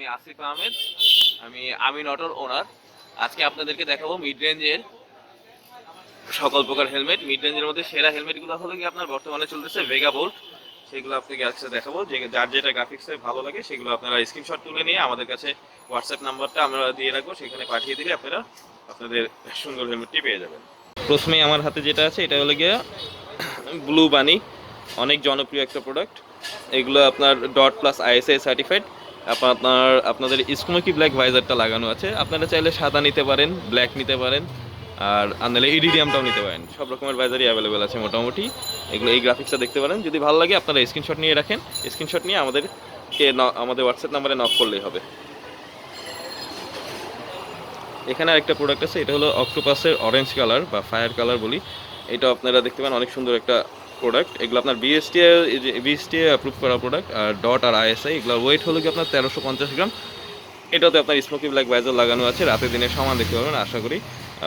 আমি আসিফ আহমেদ, আমি আমিন অটোর ওনার আজকে আপনাদেরকে দেখাবো মিড রেঞ্জের সকল প্রকার হেলমেট মিড রেঞ্জের মধ্যে সেরা হেলমেটগুলো হলো কি আপনার বর্তমানে চলতেছে ভেগা বোল্ট সেগুলো আপনাকে আজকে দেখাবো। যে যার যেটা গ্রাফিক্সে ভালো লাগে, সেগুলো আপনারা স্ক্রিনশট তুলে নিয়ে আমাদের কাছে হোয়াটসঅ্যাপ নাম্বারটা আমরা দিয়ে রাখব। সেখানে পাঠিয়ে দিলে আপনারা আপনাদের সুন্দর হেলমেটটি পেয়ে যাবেন। প্রথমেই আমার হাতে যেটা আছে, এটা হলো গিয়ে ব্লু বানি অনেক জনপ্রিয় একটা প্রোডাক্ট এগুলো আপনার ডট প্লাস আইএসআই সার্টিফাইড আপনার, আপনাদের স্মোকি ব্ল্যাক ভাইজারটা লাগানো আছে? আপনারা চাইলে সাদা নিতে পারেন ব্ল্যাক নিতে পারেন, আর আনলে ইডিডিয়ামটাও নিতে পারেন। সব রকমের ভাইজারই অ্যাভেলেবেল আছে মোটামুটি। এগুলো এই গ্রাফিক্সটা দেখতে পারেন। যদি ভালো লাগে, আপনারা স্ক্রিনশট নিয়ে রাখেন। স্ক্রিনশট নিয়ে আমাদেরকে আমাদের হোয়াটসঅ্যাপ নাম্বারে নক করলেই হবে। এখানে আরেকটা প্রোডাক্ট আছে, এটা হলো অক্টোপাসের অরেঞ্জ কালার বা ফায়ার কালার বলি। এটা আপনারা দেখতে পান, অনেক সুন্দর একটা প্রোডাক্ট এগুলো আপনার বিএসটি বিএসটি অ্যাপ্রুভ করা প্রোডাক্ট আর ডট আর আইএসআই এগুলোর ওয়েট হলো কি আপনার তেরোশো পঞ্চাশ গ্রাম। এটাতে আপনার স্মোকি ব্ল্যাক ভাইজার লাগানো আছে, রাতে দিনে সমান দেখতে পাবেন, আশা করি।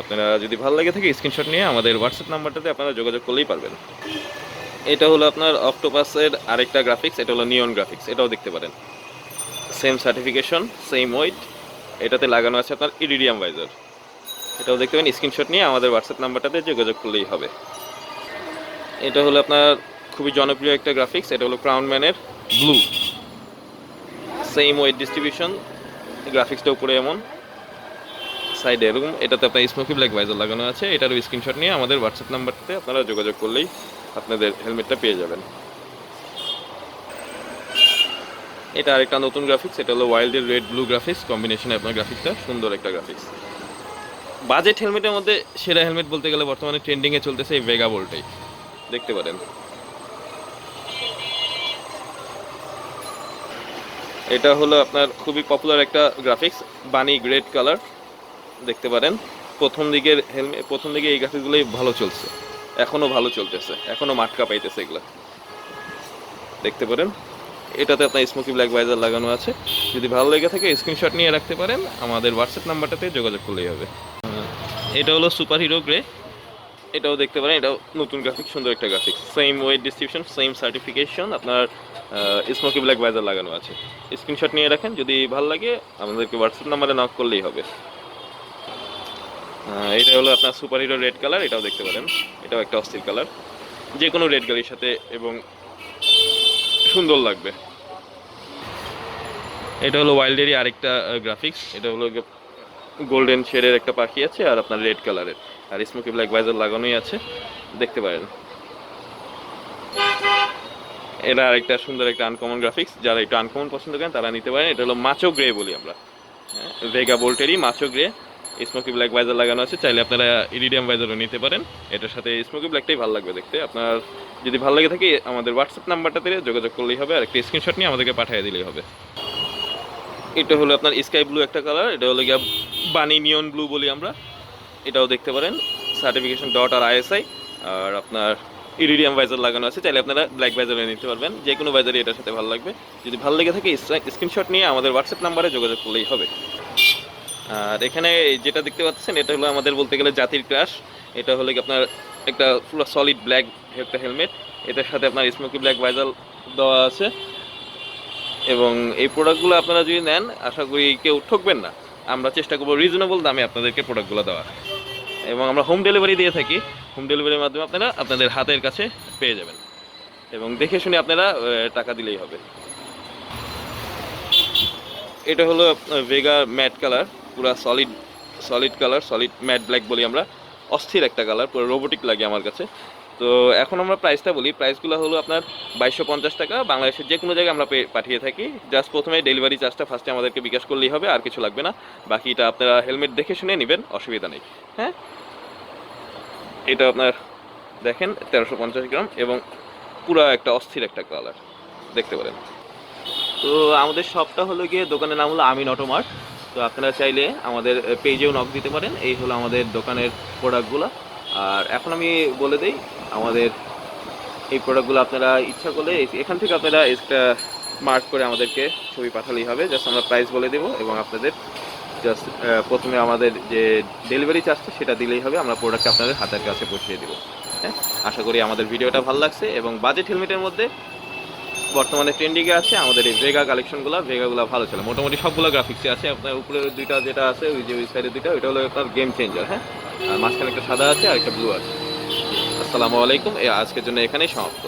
আপনারা যদি ভালো লাগে থাকে স্ক্রিনশট নিয়ে আমাদের হোয়াটসঅ্যাপ নাম্বারটাতে আপনারা যোগাযোগ করলেই পারবেন। এটা হলো আপনার অক্টোপাসের আরেকটা গ্রাফিক্স এটা হলো নিয়ন গ্রাফিক্স এটাও দেখতে পারেন। সেম সার্টিফিকেশন সেম ওয়েট এটাতে লাগানো আছে আপনার ইরিডিয়াম ভাইজার এটাও দেখতে পাবেন স্ক্রিনশট নিয়ে আমাদের হোয়াটসঅ্যাপ নাম্বারটাতে যোগাযোগ করলেই হবে। এটা হলো আপনার খুবই জনপ্রিয় একটা গ্রাফিক্স এটা হলো ক্রাউন ম্যানের ব্লু সেম ওয়েট ডিস্ট্রিবিউশন গ্রাফিক্সটা উপরে এমন সাইডে এরকম এটাতে আপনার স্মোকি ব্ল্যাক ভাইজার লাগানো আছে, এটারও স্ক্রিনশট নিয়ে আমাদের হোয়াটসঅ্যাপ নাম্বারটাতে আপনারা যোগাযোগ করলেই আপনাদের হেলমেটটা পেয়ে যাবেন। এটা আরেকটা নতুন গ্রাফিক্স এটা হলো ওয়াইল্ডের রেড ব্লু গ্রাফিক্স কম্বিনেশনে আপনার গ্রাফিক্সটা সুন্দর একটা গ্রাফিক্স বাজেট হেলমেটের মধ্যে সেরা হেলমেট বলতে গেলে বর্তমানে ট্রেন্ডিংয়ে চলতেছে এই ভেগা বোল্টাই দেখতে পারেন। এটা হলো আপনার খুবই পপুলার একটা গ্রাফিক্স বানি গ্রেড কালার দেখতে পারেন। প্রথম দিকের হেলমেট প্রথম দিকে এই গ্রাফিক্সগুলোই ভালো চলছে। এখনও ভালো চলতেছে এখনও মাটকা পাইতেছে এগুলো। দেখতে পারেন। এটাতে আপনার স্মোকি ব্ল্যাক ভাইজার লাগানো আছে। যদি ভালো লেগে থাকে স্ক্রিনশট নিয়ে রাখতে পারেন। আমাদের হোয়াটসঅ্যাপ নাম্বারটাতে যোগাযোগ করলেই হবে। এটা হলো সুপার হিরো গ্রে এটাও দেখতে পারেন, এটাও নতুন গ্রাফিক্স সুন্দর একটা graphics same weight distribution same certification আপনার স্মোকি ব্ল্যাক ভাইজার লাগানো আছে। স্ক্রিনশট নিয়ে রাখেন, যদি ভালো লাগে, আমাদেরকে হোয়াটসঅ্যাপ নাম্বারে নক করলেই হবে। এটা হলো আপনার সুপার হিরো রেড কালার এটাও দেখতে পারেন। এটাও একটা অস্থির কালার যে কোনো রেড গাড়ির সাথে এবং সুন্দর লাগবে। এটা হলো ওয়াইল্ডেরই আরেকটা গ্রাফিক্স এটা হলো গোল্ডেন শেডের একটা পাখি আছে, আর আপনার রেড কালারের আর স্মোকি ব্ল্যাক ভাইজার লাগানোই আছে, দেখতে পারেন। এটা আরেকটা সুন্দর একটা আনকমন গ্রাফিক্স যারা একটু আনকমন পছন্দ করেন তারা নিতে পারেন। এটা হলো মাচো গ্রে বলি আমরা। Vega বোল্টেরই Macho grey smoky black visor লাগানো আছে, চাইলে আপনারা ইরিডিয়াম ভাইজারও নিতে পারেন। এটার সাথে স্মোকি ব্ল্যাকটাই ভালো লাগবে দেখতে। আপনার যদি ভালো লাগে থাকে, আমাদের হোয়াটসঅ্যাপ নাম্বারটা নাম্বারটাতে যোগাযোগ করলেই হবে আর একটা স্ক্রিনশট নিয়ে আমাদেরকে পাঠিয়ে দিলেই হবে। এটা হলো আপনার স্কাই ব্লু একটা কালার এটা হলো গিয়া বানি নিয়ন ব্লু বলি আমরা। এটাও দেখতে পারেন। সার্টিফিকেশন ডট আর আইএসআই আর আপনার ইরিডিয়াম ভাইজার লাগানো আছে, চাইলে আপনারা ব্ল্যাক ভাইজারে নিতে পারবেন। যে কোনো ভাইজারই এটার সাথে ভালো লাগবে। যদি ভালো লেগে থাকে স্ক্রিনশট নিয়ে আমাদের হোয়াটসঅ্যাপ নাম্বারে যোগাযোগ করলেই হবে। আর এখানে যেটা দেখতে পাচ্ছেন, এটা হলো আমাদের বলতে গেলে জাতির ক্রাশ এটা হলো কি আপনার একটা পুরো সলিড ব্ল্যাক একটা হেলমেট এটার সাথে আপনার স্মোকি ব্ল্যাক ভাইজার দেওয়া আছে। এবং এই প্রোডাক্টগুলো আপনারা যদি নেন, আশা করি কেউ ঠকবেন না। আমরা চেষ্টা করব রিজনেবল দামে আপনাদেরকে প্রোডাক্টগুলো দেওয়ার। এবং আমরা হোম ডেলিভারি দিয়ে থাকি। হোম ডেলিভারির মাধ্যমে আপনারা আপনাদের হাতের কাছে পেয়ে যাবেন। এবং দেখে শুনে আপনারা টাকা দিলেই হবে। এটা হলো ভেগা ম্যাট কালার পুরো solid solid colour solid matte black বলি আমরা। অস্থির একটা কালার পুরো রোবোটিক লাগে আমার কাছে। তো এখন আমরা প্রাইসটা বলি। প্রাইসগুলো হলো আপনার বাইশশো পঞ্চাশ টাকা। বাংলাদেশের যে কোনো জায়গায় আমরা পাঠিয়ে থাকি। জাস্ট প্রথমে ডেলিভারি চার্জটা ফার্স্টে আমাদেরকে বিকাশ করলেই হবে, আর কিছু লাগবে না। বাকিটা আপনারা হেলমেট দেখে শুনে নেবেন, অসুবিধা নেই। হ্যাঁ? এটা আপনার দেখেন, তেরোশো পঞ্চাশ গ্রাম এবং পুরো একটা অস্থির একটা কালার দেখতে পারেন। তো আমাদের শপটা হলো গিয়ে দোকানের নাম হলো আমিন অটোমার্ট তো আপনারা চাইলে আমাদের পেজেও নক দিতে পারেন। এই হলো আমাদের দোকানের প্রোডাক্টগুলো আর এখন আমি বলে দেই, আমাদের এই প্রোডাক্টগুলো আপনারা ইচ্ছা করলে এখান থেকে আপনারা এক্সট্রা মার্ক করে আমাদেরকে ছবি পাঠালেই হবে। জাস্ট আমরা প্রাইস বলে দেবো এবং আপনাদের জাস্ট প্রথমে আমাদের যে ডেলিভারি চার্জটা সেটা দিলেই হবে। আমরা প্রোডাক্ট আপনাদের হাতের কাছে পৌঁছিয়ে দেবো। হ্যাঁ? আশা করি আমাদের ভিডিওটা ভালো লাগছে এবং বাজেট হেলমেটের মধ্যে বর্তমানে ট্রেন্ডিংয়ে আছে, আমাদের এই ভেগা কালেকশনগুলো ভেগাগুলো ভালো ছিল মোটামুটি সবগুলো গ্রাফিক্সই আছে, আপনার উপরের দুইটা যেটা আছে, ওই যে ওই সাইডে দুইটা, ওইটা হলো আপনার গেম চেঞ্জার হ্যাঁ? আর মাঝখানে একটা সাদা আছে, আর একটা ব্লু আছে। আসসালামু আলাইকুম আজকের জন্য এখানেই সমাপ্ত।